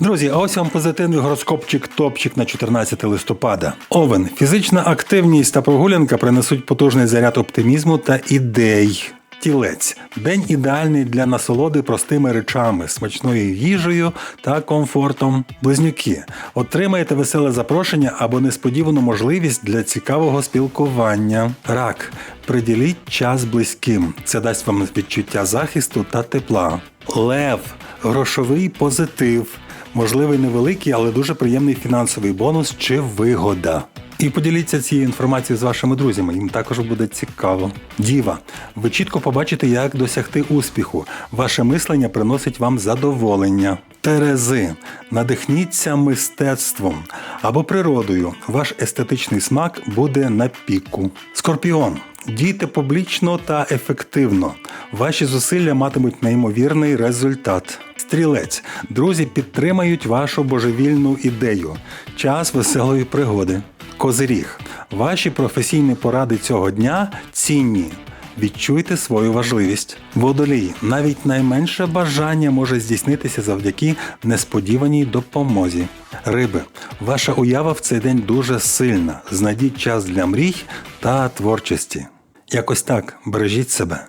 Друзі, а ось вам позитивний гороскопчик топчик на 14 листопада. Овен, фізична активність та прогулянка принесуть потужний заряд оптимізму та ідей. Тілець день ідеальний для насолоди простими речами, смачною їжею та комфортом. Близнюки отримаєте веселе запрошення або несподівану можливість для цікавого спілкування. Рак приділіть час близьким. Це дасть вам відчуття захисту та тепла. Лев грошовий позитив. Можливий невеликий, але дуже приємний фінансовий бонус чи вигода. І поділіться цією інформацією з вашими друзями, їм також буде цікаво. Діва, ви чітко побачите, як досягти успіху. Ваше мислення приносить вам задоволення. Терези, надихніться мистецтвом або природою. Ваш естетичний смак буде на піку. Скорпіон. Дійте публічно та ефективно. Ваші зусилля матимуть неймовірний результат. Стрілець. Друзі підтримають вашу божевільну ідею. Час веселої пригоди. Козиріг. Ваші професійні поради цього дня цінні. Відчуйте свою важливість. Водолій. Навіть найменше бажання може здійснитися завдяки несподіваній допомозі. Риби. Ваша уява в цей день дуже сильна. Знайдіть час для мрій та творчості. Якось так бережіть себе.